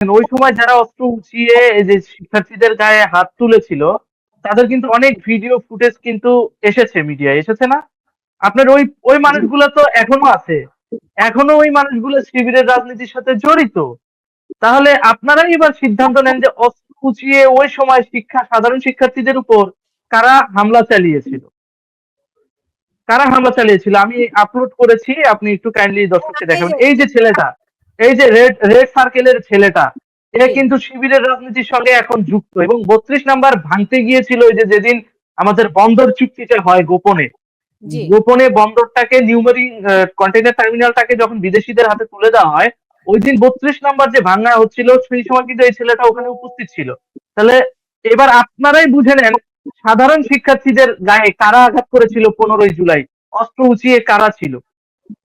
ওই সময় যারা অস্ত্র উঁচিয়ে যে শিক্ষার্থীদের গায়ে হাত তুলেছিল তাদের কিন্তু অনেক ভিডিও ফুটেজ কিন্তু এসেছে মিডিয়ায় এসেছে না? আপনার ওই ওই মানুষগুলো তো এখনও আছে। এখনও ওই মানুষগুলো শিবিরের রাজনীতির সাথে জড়িত। তাহলে আপনারাই এবার সিদ্ধান্ত নেন যে অস্ত্র উঁচিয়ে ওই সময় শিক্ষা সাধারণ শিক্ষার্থীদের উপর কারা হামলা চালিয়েছিল। কারা হামলা চালিয়েছিল? আমি আপলোড করেছি আপনি একটু কাইন্ডলি দর্শককে দেখাবেন। এই যে ছেলেটা এই যে রেড রেড সার্কেলের ছেলেটা এটা কিন্তু শিবিরের রাজনীতির সঙ্গে এখন যুক্ত এবং বত্রিশ নাম্বার ভাঙতে গিয়েছিল ওই যে যেদিন আমাদের বন্দর চুক্তিটা হয় গোপনে। গোপনে বন্দরটাকে নিউমারি কন্টেইনার টার্মিনালটাকে যখন বিদেশিদের হাতে তুলে দেওয়া হয় ওই দিন বত্রিশ নাম্বার যে ভাঙা হচ্ছিল সেই সময় কিন্তু এই ছেলেটা ওখানে উপস্থিত ছিল। তাহলে এবার আপনারাই বুঝে নেন সাধারণ শিক্ষার্থীদের গায়ে কারা আঘাত করেছিল পনেরোই জুলাই? অস্ত্র উঁচিয়ে কারা ছিল?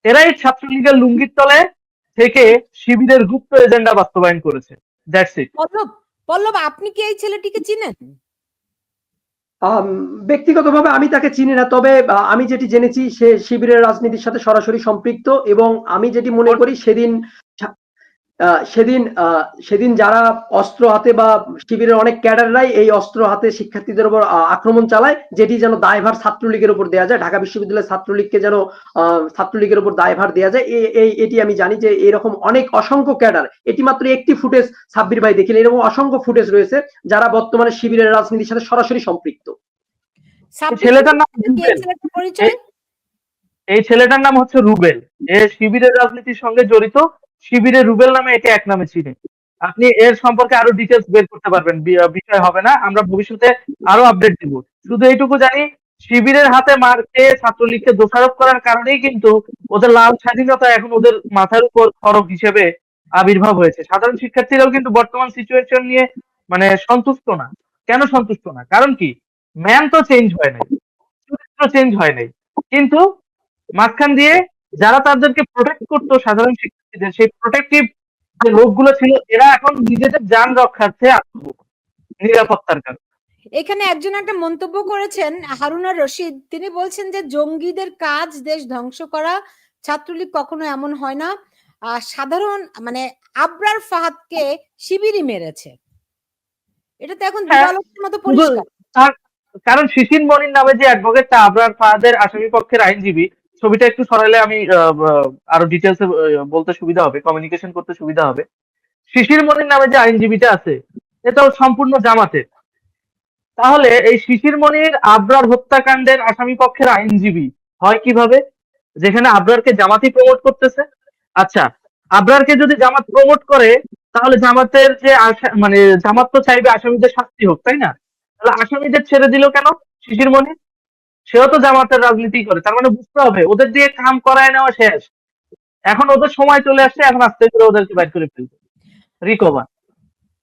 এরাই ছাত্রলীগের লুঙ্গির তলে থেকে শিবিরের গুপ্ত এজেন্ডা বাস্তবায়ন করেছে। দ্যাটস ইট পল্লব পল্লব আপনি কি এই ছেলেটিকে চিনেন? আম, ব্যক্তিগতভাবে আমি তাকে চিনি না তবে আহ, আমি যেটি জেনেছি সে শিবিরের রাজনীতির সাথে সরাসরি সম্পৃক্ত এবং আমি যেটি মনে করি সেদিন সেদিন আহ, সেদিন যারা অস্ত্র হাতে বা শিবিরের অনেক ক্যাডাররাই এই অস্ত্র হাতে শিক্ষার্থীদের উপর আক্রমণ চালায় যেটি যেন দায়ভার ছাত্রলীগের উপর দেওয়া যায় ঢাকা বিশ্ববিদ্যালয়ের ছাত্রলীগকে যেন আহ, ছাত্রলীগের উপর দায়ভার দেওয়া যায় এই এটি আমি জানি যে এরকম অনেক অসংখ্য ক্যাডার এটি মাত্র একটি ফুটেজ সাব্বির ভাই দেখিলেন এরকম অসংখ্য ফুটেজ রয়েছে যারা বর্তমানে শিবিরের রাজনীতির সাথে সরাসরি সম্পৃক্ত। ছেলেটার নাম এই ছেলেটার এই ছেলেটার নাম হচ্ছে রুবেল। এ শিবিরের রাজনীতির সঙ্গে জড়িত। শিবিরের রুবেল নামে একে এক নামে চিনে আপনি এর সম্পর্কে আরও ডিটেলস বের করতে পারবেন বিষয় হবে না, আমরা ভবিষ্যতে আরও আপডেট দিব। শুধু এইটুকু জানি, শিবিরের হাতে মার খেয়ে ছাত্রলীগকে দোষারোপ করার কারণেই কিন্তু ওদের লাল স্বাধীনতা এখন ওদের মাথার উপর খড়গ হিসেবে আবির্ভাব হয়েছে। সাধারণ শিক্ষার্থীরাও কিন্তু বর্তমান সিচুয়েশন নিয়ে মানে সন্তুষ্ট না। কেন সন্তুষ্ট না? কারণ কি? ম্যান তো চেঞ্জ হয় নাই, চরিত্র চেঞ্জ হয় নাই। কিন্তু মাঝখান দিয়ে যারা তাদেরকে প্রোটেক্ট করতো সাধারণ শিক্ষার্থীদের সেই প্রোটেক্টিভ যে লোকগুলো ছিল এরা এখন নিজেদের যান রক্ষার্থে নিরাপত্তার কারণে। এখানে একজন একটা মন্তব্য করেছেন হারুনা রশিদ। তিনি বলছেন যে জঙ্গিদের কাজ দেশ ধ্বংস করা ছাত্রলীগ কখনো এমন হয় না। সাধারণ মানে আবরার ফাহাদকে শিবিরই মেরেছে। এটা তো এখন হ্যাঁ, দিবালোকের মতো পরিষ্কার। কারণ শিশির মনির নামে যে অ্যাডভোকেটটা আবরার ফাহাদের আসামি পক্ষের আইনজীবী ছবিটা একটু সরালে আমি আরও ডিটেলস বলতে সুবিধা হবে কমিউনিকেশন করতে সুবিধা হবে। শিশির মনির নামে যে আইনজীবীটা আছে, এটাও সম্পূর্ণ জামাতের। তাহলে এই শিশির মনির আবরার হত্যাকাণ্ডের আসামি পক্ষের আইনজীবী হয় কীভাবে? যেখানে আবরারকে জামাতি প্রমোট করতেছে। আচ্ছা আবরারকে যদি জামাত প্রমোট করে, তাহলে জামাতের যে মানে জামাত তো চাইবে আসামিদের শাস্তি হোক, তাই না? তাহলে আসামিদের ছেড়ে দিল কেন শিশির মনির? সেও তো জামাতের রাজনীতি করে তার মানে বুঝতে হবে ওদের দিয়ে কাম করায় নেওয়া শেষ। এখন ওদের সময় চলে আসছে এখন আস্তে করে ওদেরকে বাইর করে ফেলবে রিকভার।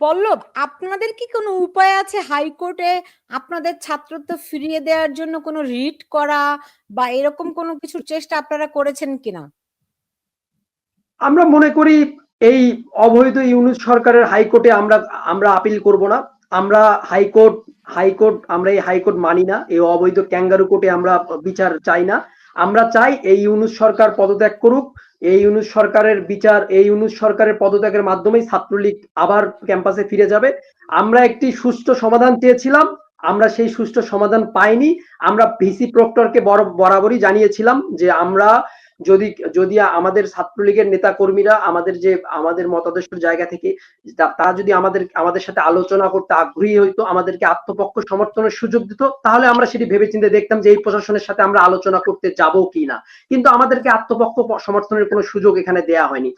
পল্লব আপনাদের কি কোনো উপায় আছে হাইকোর্টে আপনাদের ছাত্রত্ব ফিরিয়ে দেওয়ার জন্য কোনো রিট করা বা এরকম কোনো কিছুর চেষ্টা আপনারা করেছেন কিনা? আমরা মনে করি এই অবৈধ ইউনুস সরকারের হাইকোর্টে আমরা আমরা আপিল করব না। আমরা হাইকোর্ট হাইকোর্ট আমরা এই হাইকোর্ট মানি না। এই অবৈধ ক্যাঙ্গারু কোর্টে আমরা বিচার চাই না। আমরা চাই এই ইউনুস সরকার পদত্যাগ করুক। এই ইউনুস সরকারের বিচার, এই ইউনুস সরকারের পদত্যাগের মাধ্যমেই ছাত্রলীগ আবার ক্যাম্পাসে ফিরে যাবে। আমরা একটি সুষ্ঠু সমাধান চেয়েছিলাম। আমরা সেই সুষ্ঠু সমাধান পাইনি। আমরা ভিসি প্রক্টরকে বর- বরাবরই জানিয়েছিলাম যে আমরা যদি যদি আমাদের ছাত্রলীগের নেতা কর্মীরা আমাদের যে, আমাদের মতাদর্শের জায়গা থেকে তা- যদি আমাদের আমাদের সাথে আলোচনা করতে আগ্রহী হইতো, আমাদেরকে আত্মপক্ষ সমর্থনের সুযোগ দিত, তাহলে আমরা সেটি ভেবে ভেবেচিন্তে দেখতাম যে এই প্রশাসনের সাথে আমরা আলোচনা করতে যাব কি না কিন্তু আমাদেরকে আত্মপক্ষ সমর্থনের কোনো সুযোগ এখানে দেয়া হয়নি।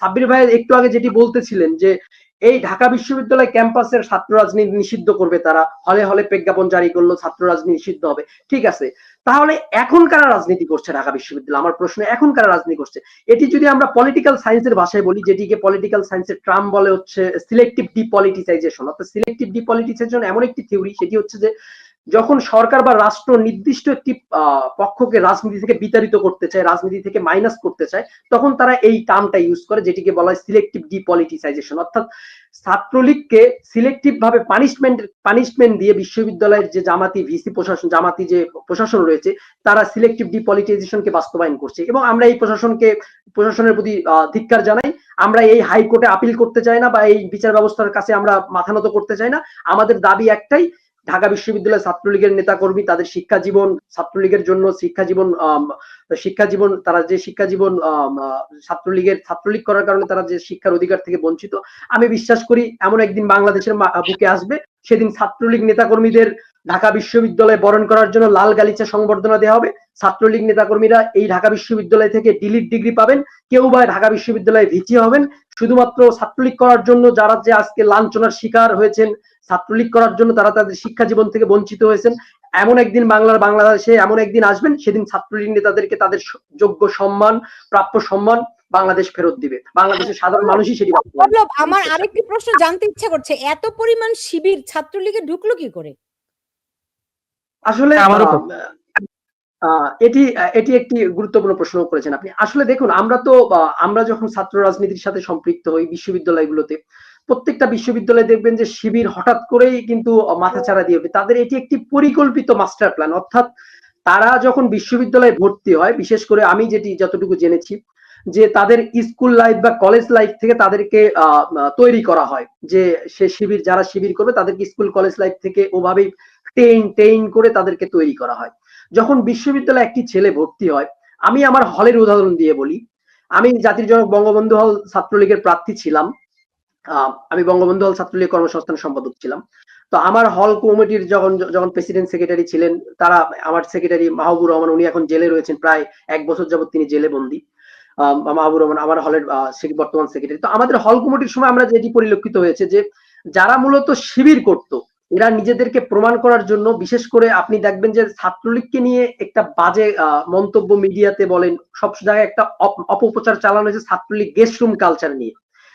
সাব্বির ভাই একটু আগে যেটি বলতেছিলেন যে, এই ঢাকা বিশ্ববিদ্যালয় ক্যাম্পাসের ছাত্র রাজনীতি নিষিদ্ধ করবে তারা, হলে হলে প্রজ্ঞাপন জারি করল ছাত্র রাজনীতি নিষিদ্ধ হবে। ঠিক আছে তাহলে এখন কারা রাজনীতি করছে ঢাকা বিশ্ববিদ্যালয়? আমার প্রশ্ন, এখন কারা রাজনীতি করছে? এটি যদি আমরা পলিটিক্যাল সায়েন্সের ভাষায় বলি, যেটিকে পলিটিক্যাল সায়েন্সের ট্রাম বলে হচ্ছে সিলেক্টিভ ডিপলিটিসাইজেশন অর্থাৎ সিলেক্টিভ ডিপলিটিসাইজেশন এমন একটি থিওরি সেটি হচ্ছে যে যখন সরকার বা রাষ্ট্র নির্দিষ্ট একটি পক্ষকে রাজনীতি থেকে বিতাড়িত করতে চায়, রাজনীতি থেকে মাইনাস করতে চায়, তখন তারা এই টার্মটা ইউজ করে, যেটিকে বলা হয় সিলেক্টিভ ডিপলিটিসাইজেশন অর্থাৎ ছাত্রলীগকে সিলেক্টিভ ভাবে পানিশমেন্ট পানিশমেন্ট দিয়ে বিশ্ববিদ্যালয়ের যে জামাতি ভিসি প্রশাসন, জামাতি যে প্রশাসন রয়েছে, তারা সিলেক্টিভ ডিপলিটাইজেশনকে বাস্তবায়ন করছে। এবং আমরা এই প্রশাসনকে, প্রশাসনের প্রতি ধিক্কার জানাই। আমরা এই হাইকোর্টে আপিল করতে চাই না বা এই বিচার ব্যবস্থার কাছে আমরা মাথা নত করতে চাই না। আমাদের দাবি একটাই ঢাকা বিশ্ববিদ্যালয় ছাত্রলীগের নেতাকর্মী, তাদের শিক্ষা জীবন, ছাত্রলীগের জন্য শিক্ষা জীবন শিক্ষা জীবন, তারা যে শিক্ষা জীবন ছাত্রলীগের, ছাত্রলীগ করার কারণে তারা যে শিক্ষার অধিকার থেকে বঞ্চিত, আমি বিশ্বাস করি এমন একদিন বাংলাদেশের বুকে আসবে, সেদিন ছাত্রলীগ নেতাকর্মীদের ঢাকা বিশ্ববিদ্যালয়ে বরণ করার জন্য লাল গালিচা সংবর্ধনা দেওয়া হবে। ছাত্রলীগ নেতাকর্মীরা এই ঢাকা বিশ্ববিদ্যালয় থেকে ডিলিট ডিগ্রি পাবেন, কেউ বা ঢাকা বিশ্ববিদ্যালয়ে ভিচি হবেন। শুধুমাত্র ছাত্রলীগ করার জন্য যারা যে আজকে লাঞ্ছনার শিকার হয়েছেন ছাত্রলীগ করার জন্য তারা তাদের শিক্ষা জীবন থেকে বঞ্চিত হয়েছেন। এমন একদিন বাংলার বাংলাদেশে এমন একদিন আসবেন সেদিন ছাত্রলীগ নেতাদেরকে তাদের যোগ্য সম্মান প্রাপ্য সম্মান বাংলাদেশ ফেরত দিবে। বাংলাদেশের সাধারণ মানুষই সেটি আমার আরেকটি প্রশ্ন জানতে ইচ্ছা করছে এত পরিমাণ শিবির ছাত্রলীগে ঢুকলো কি করে? আসলে আহ, এটি এটি একটি গুরুত্বপূর্ণ প্রশ্ন করেছেন আপনি। আসলে দেখুন আমরা তো আহ, আমরা যখন ছাত্র রাজনীতির সাথে সম্পৃক্ত হই বিশ্ববিদ্যালয়গুলোতে প্রত্যেকটা বিশ্ববিদ্যালয়ে দেখবেন যে শিবির হঠাৎ করেই কিন্তু মাথাচাড়া দিয়ে তাদের এটি একটি পরিকল্পিত মাস্টার প্ল্যান। অর্থাৎ তারা যখন বিশ্ববিদ্যালয়ে ভর্তি হয়, বিশেষ করে আমি যেটি যতটুকু জেনেছি, যে তাদের স্কুল লাইফ বা কলেজ লাইফ থেকে তাদেরকে তৈরি করা হয়। যে সে শিবির, যারা শিবির করবে, তাদেরকে স্কুল, কলেজ লাইফ থেকে ওভাবেই টেইন টেইন করে তাদেরকে তৈরি করা হয়। যখন বিশ্ববিদ্যালয়ে একটি ছেলে ভর্তি হয়, আমি আমার হলের উদাহরণ দিয়ে বলি। আমি জাতির জনক বঙ্গবন্ধু হল ছাত্রলীগের প্রার্থী ছিলাম। আমি বঙ্গবন্ধু হল ছাত্রলীগ কর্মসংস্থান সম্পাদক ছিলাম। তো আমার হল কমিটির যখন যখন প্রেসিডেন্ট সেক্রেটারি ছিলেন তারা আমার সেক্রেটারি মাহবুর রহমান উনি এখন জেলে রয়েছেন প্রায় এক বছর যাবত তিনি জেলে বন্দী। আহ, মাহবুর রহমান আমার হলের বর্তমান সেক্রেটারি তো আমাদের হল কমিটির সময় আমরা যেটি পরিলক্ষিত হয়েছে যে যারা মূলত শিবির করত এরা নিজেদেরকে প্রমাণ করার জন্য বিশেষ করে আপনি দেখবেন যে ছাত্রলীগকে নিয়ে একটা বাজে মন্তব্য মিডিয়াতে বলেন সব জায়গায় একটা অপ- অপপ্রচার চালানো হয়েছে ছাত্রলীগ গেস্ট রুম কালচার নিয়ে।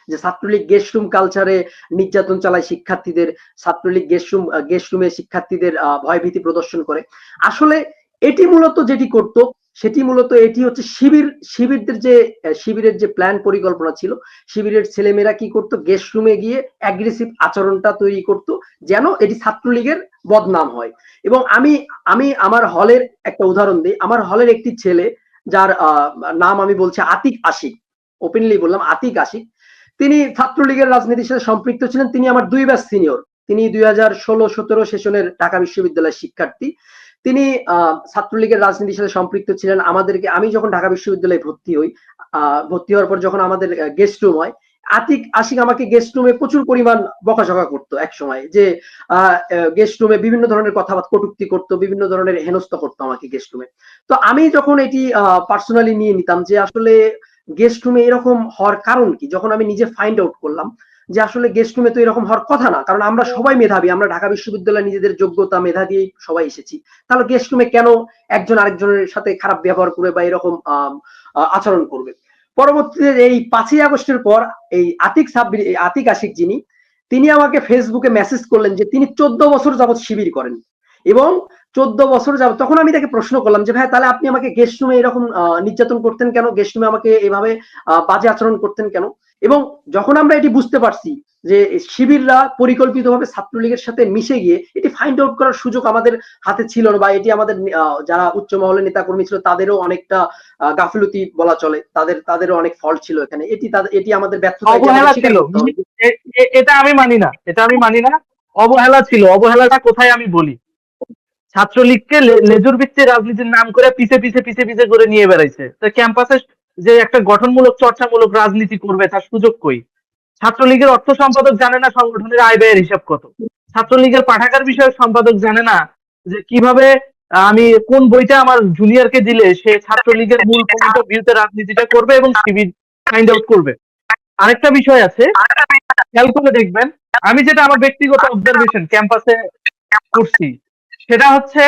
যে ছাত্রলীগ গেস্টরুম কালচারে নির্যাতন চালায় শিক্ষার্থীদের, ছাত্রলীগ গেস্ট রুম গেস্ট রুমে শিক্ষার্থীদের ভয়ভীতি প্রদর্শন করে। আসলে এটি মূলত যেটি করত, সেটি মূলত এটি হচ্ছে শিবির, শিবিরদের যে শিবিরের যে প্ল্যান পরিকল্পনা ছিল, শিবিরের ছেলেমেয়েরা কি করতো গেস্ট রুমে গিয়ে অ্যাগ্রেসিভ আচরণটা তৈরি করত, যেন এটি ছাত্রলীগের বদনাম হয়। এবং আমি আমি আমার হলের একটা উদাহরণ দিই। আমার হলের একটি ছেলে, যার নাম আমি বলছি আতিক আশিক। ওপেনলি বললাম আতিক আশিক। তিনি ছাত্রলীগের রাজনীতির সাথে সম্পৃক্ত ছিলেন। তিনি আমার দুই ব্যাচ সিনিয়র তিনি দুই হাজার ষোলো সতেরো সেশনের ঢাকা বিশ্ববিদ্যালয়ের শিক্ষার্থী। তিনি আহ, ছাত্রলীগের রাজনীতির সাথে সম্পৃক্ত ছিলেন। আমাদেরকে আমি যখন ঢাকা বিশ্ববিদ্যালয়ে ভর্তি হই আহ, ভর্তি হওয়ার পর যখন আমাদের গেস্ট রুম হয় আতিক আশিক আমাকে গেস্ট রুমে প্রচুর পরিমাণ বকাঝকা করতো এক সময় যে গেস্ট রুমে বিভিন্ন ধরনের কথাবার্তা কটুক্তি করতো বিভিন্ন ধরনের হেনস্থা করতো আমাকে গেস্ট রুমে তো আমি যখন এটি আহ পার্সোনালি নিয়ে নিতাম যে আসলে গেস্ট রুমে এরকম হওয়ার কারণ কি? যখন আমি নিজে ফাইন্ড আউট করলাম যে আসলে গেস্ট রুমে তো এরকম হওয়ার কথা না, কারণ আমরা সবাই মেধাবী, আমরা ঢাকা বিশ্ববিদ্যালয়ে নিজেদের যোগ্যতা, মেধা দিয়েই সবাই এসেছি। তাহলে গেস্ট রুমে কেন একজন আরেকজনের সাথে খারাপ ব্যবহার করবে বা এরকম আচরণ করবে? পরবর্তীতে এই পাঁচই আগস্টের পর এই আতিক সাব্বির আতিক আশিক যিনি, তিনি আমাকে ফেসবুকে মেসেজ করলেন যে তিনি চোদ্দ বছর যাবৎ শিবির করেন এবং চোদ্দ বছর যাবত তখন আমি তাকে প্রশ্ন করলাম যে ভাই তাহলে আপনি আমাকে গেস্ট রুমে এরকম নির্যাতন করতেন কেন? গেস্ট রুমে আমাকে এভাবে বাজে আচরণ করতেন কেন? এবং যখন আমরা এটি বুঝতে পারছি যে শিবিররা পরিকল্পিতভাবে ছাত্রলীগের সাথে মিশে গিয়ে এটি ফাইন্ড আউট করার সুযোগ আমাদের হাতে ছিল না বা এটি আমাদের যারা উচ্চ মহলের নেতাকর্মী ছিল তাদেরও অনেকটা গাফিলতি বলা চলে। তাদের তাদেরও অনেক ফল্ট ছিল এখানে। এটি তাদের এটি আমাদের ব্যর্থতা এটা আমি মানি না। এটা আমি মানি না। অবহেলা ছিল। অবহেলাটা কোথায় আমি বলি? ছাত্রলীগকে লেজুর ভিত্তিক রাজনীতির নাম করে পিছে পিছে পিছে পিছে করে নিয়ে বেড়াইছে। তো ক্যাম্পাসে যে একটা গঠনমূলক, চর্চামূলক রাজনীতি করবে তার সুযোগ কই? ছাত্রলীগের অর্থ সম্পাদক জানে না সংগঠনের আয় ব্যয়ের হিসাব কত। ছাত্রলীগের পাঠাগার বিষয়ক সম্পাদক জানে না যে কীভাবে আমি কোন বইটা আমার জুনিয়রকে দিলে সে ছাত্রলীগের মূল পয়েন্ট ভিউতে রাজনীতিটা করবে এবং শিবির ফাইন্ড আউট করবে। আরেকটা বিষয় আছে, খেয়াল করে দেখবেন, আমি যেটা আমার ব্যক্তিগত অবজারভেশন ক্যাম্পাসে করছি সেটা হচ্ছে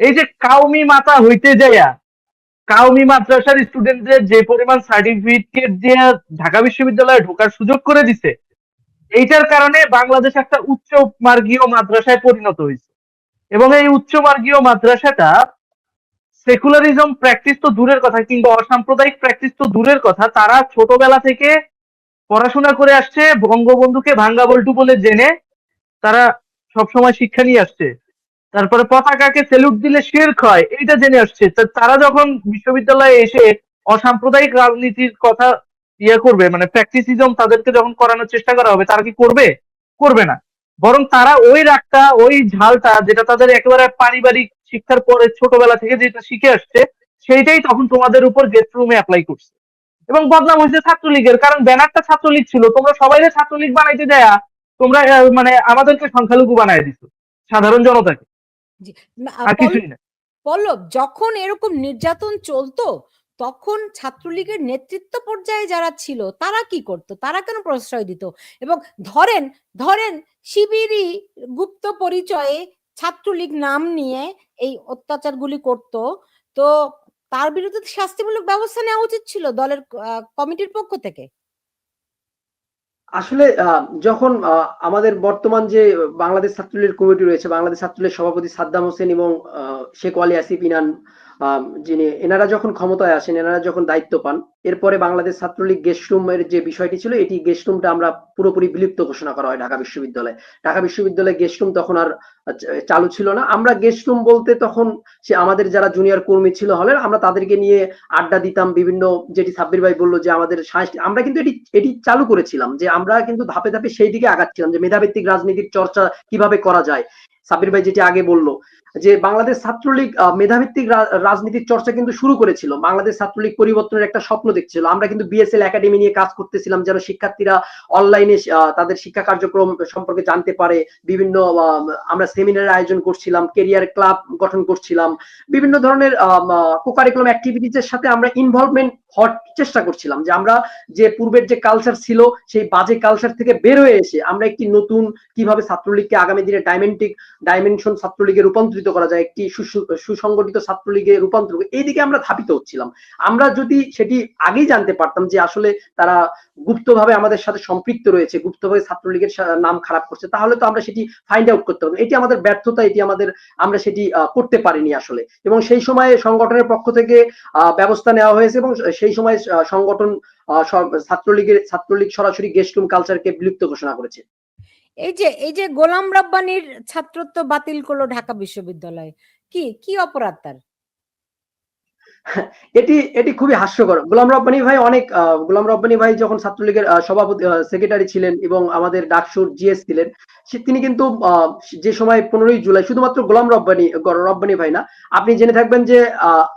এই যে কাউমি মাতা হইতে যাইয়া, কাউমি মাদ্রাসার স্টুডেন্টদের যে পরিমাণ সার্টিফিকেট দিয়ে ঢাকা বিশ্ববিদ্যালয়ে ঢোকার সুযোগ করে দিছে, এইটার কারণে বাংলাদেশ একটা উচ্চ মার্গীয় মাদ্রাসায় পরিণত হয়েছে এবং এই উচ্চমার্গীয় মাদ্রাসাটা সেকুলারিজম প্র্যাকটিস তো দূরের কথা কিংবা অসাম্প্রদায়িক প্র্যাকটিস তো দূরের কথা, তারা ছোটবেলা থেকে পড়াশোনা করে আসছে, বঙ্গবন্ধুকে ভাঙ্গা বল্টু বলে জেনে তারা সবসময় শিক্ষা নিয়ে আসছে। তারপরে পতাকাকে সেলুট দিলে শির্ক হয় এইটা জেনে আসছে। তারা যখন বিশ্ববিদ্যালয়ে এসে অসাম্প্রদায়িক রাজনীতির কথা ইয়ে করবে মানে প্র্যাকটিসিজম তাদেরকে যখন করানোর চেষ্টা করা হবে, তারা কি করবে? করবে না। বরং তারা ওই রাগটা, ওই ঝালটা, যেটা তাদের একেবারে পারিবারিক শিক্ষার পরে ছোটবেলা থেকে যেটা শিখে আসছে, সেইটাই তখন তোমাদের উপর গেস্ট রুমে অ্যাপ্লাই করছে। এবং বদনাম হয়েছে ছাত্রলীগের, কারণ ব্যানারটা ছাত্রলীগ ছিল, তোমরা সবাই ছাত্রলীগ বানাইতে দেয়া, তোমরা মানে আমাদেরকে সংখ্যালঘু বানায় দিছো সাধারণ জনতাকে। আর কিছুই না। পল্লব যখন এরকম নির্যাতন চলতো তখন ছাত্রলীগের নেতৃত্ব পর্যায়ে যারা ছিল তারা কি করত? তারা কেন প্রশ্রয় দিত? এবং ধরেন ধরেন শিবিরই গুপ্ত পরিচয়ে ছাত্রলীগ নাম নিয়ে এই অত্যাচারগুলি করত তো তার বিরুদ্ধে শাস্তিমূলক ব্যবস্থা নেওয়া উচিত ছিল দলের কমিটির পক্ষ থেকে? আসলে যখন আমাদের বর্তমান যে বাংলাদেশ ছাত্রলীগের কমিটি রয়েছে, বাংলাদেশ ছাত্রলীগের সভাপতি সাদ্দাম হোসেন এবং শেখ ওয়ালি আসিফ ইনান যিনি, এনারা যখন ক্ষমতায় আসেন, এনারা যখন দায়িত্ব পান, এরপরে বাংলাদেশ ছাত্রলীগ গেস্ট রুমের যে বিষয়টি ছিল, এটি গেস্ট রুমটা আমরা পুরোপুরি বিলুপ্ত ঘোষণা করা হয় ঢাকা বিশ্ববিদ্যালয়ে। ঢাকা বিশ্ববিদ্যালয়ে গেস্ট রুম তখন আর চালু ছিল না। আমরা গেস্ট রুম বলতে তখন সে আমাদের যারা জুনিয়র কর্মী ছিল হলের আমরা তাদেরকে নিয়ে আড্ডা দিতাম, বিভিন্ন যেটি সাব্বির ভাই বলল যে আমাদের সাংস্কৃতিক আমরা কিন্তু এটি এটি চালু করেছিলাম যে আমরা কিন্তু ধাপে ধাপে সেই দিকে আগাচ্ছিলাম যে মেধাভিত্তিক রাজনীতির চর্চা কীভাবে করা যায়। সাব্বির ভাই যেটি আগে বলল যে বাংলাদেশ ছাত্রলীগ মেধাভিত্তিক রাজনীতির চর্চা কিন্তু শুরু করেছিল। বাংলাদেশ ছাত্রলীগ পরিবর্তনের একটা স্বপ্ন দেখছিল। আমরা কিন্তু বিএসএল একাডেমি নিয়ে কাজ করতেছিলাম যেন শিক্ষার্থীরা অনলাইনে তাদের শিক্ষা কার্যক্রম সম্পর্কে জানতে পারে। বিভিন্ন আমরা সেমিনারের আয়োজন করছিলাম কেরিয়ার ক্লাব গঠন করছিলাম। বিভিন্ন ধরনের কোকারিকুলাম অ্যাক্টিভিটিজের সাথে আমরা ইনভলভমেন্ট হওয়ার চেষ্টা করছিলাম যে আমরা যে পূর্বের যে কালচার ছিল, সেই বাজে কালচার থেকে বের হয়ে এসে আমরা একটি নতুন কীভাবে ছাত্রলীগকে আগামী দিনে ডাইমেন্টিক ডাইমেনশন ছাত্রলীগে রূপান্তরিত করা যায়, একটি সুসংগঠিত ছাত্রলীগে রূপান্তর। এই দিকে আমরা ধাবিত হচ্ছিলাম। আমরা যদি সেটি আগেই জানতে পারতাম যে আসলে তারা গুপ্তভাবে আমাদের সাথে সম্পৃক্ত রয়েছে, গুপ্তভাবে ছাত্রলীগের নাম খারাপ করছে, তাহলে তো আমরা সেটি ফাইন্ড আউট করতে হবে এটি আমাদের ব্যর্থতা, এটি আমাদের, আমরা সেটি করতে পারিনি আসলে। এবং সেই সময়ে সংগঠনের পক্ষ থেকে ব্যবস্থা নেওয়া হয়েছে এবং সেই সময় সংগঠন ছাত্রলীগের, ছাত্রলীগ সরাসরি গেস্ট রুম কালচারকে বিলুপ্ত ঘোষণা করেছে। এই যে এই যে গোলাম রব্বানির ছাত্রত্ব বাতিল করল ঢাকা বিশ্ববিদ্যালয়, কি কি অপরাধ তার? এটি এটি খুবই হাস্যকর। গোলাম রব্বানী ভাই অনেক গোলাম রব্বানী ভাই যখন ছাত্রলীগের সভাপতি সেক্রেটারি ছিলেন এবং আমাদের ডাকসুর জিএস ছিলেন তিনি কিন্তু যে সময় পনেরোই জুলাই শুধুমাত্র গোলাম রব্বানী রব্বানী ভাই না, আপনি জেনে থাকবেন যে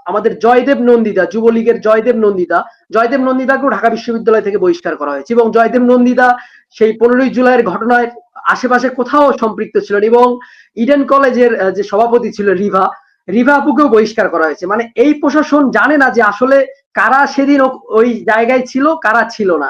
আমাদের জয়দেব নন্দিতা, যুবলীগের জয়দেব নন্দিতা, জয়দেব নন্দিতাকেও ঢাকা বিশ্ববিদ্যালয় থেকে বহিষ্কার করা হয়েছে এবং জয়দেব নন্দিতা সেই পনেরোই জুলাইয়ের ঘটনায় আশেপাশে কোথাও সম্পৃক্ত ছিলেন এবং ইডেন কলেজের যে সভাপতি ছিল রিভা রিভা আপুকেও বহিষ্কার করা হয়েছে। মানে এই প্রশাসন জানে না যে আসলে কারা সেদিন ওই জায়গায় ছিল, কারা ছিল না।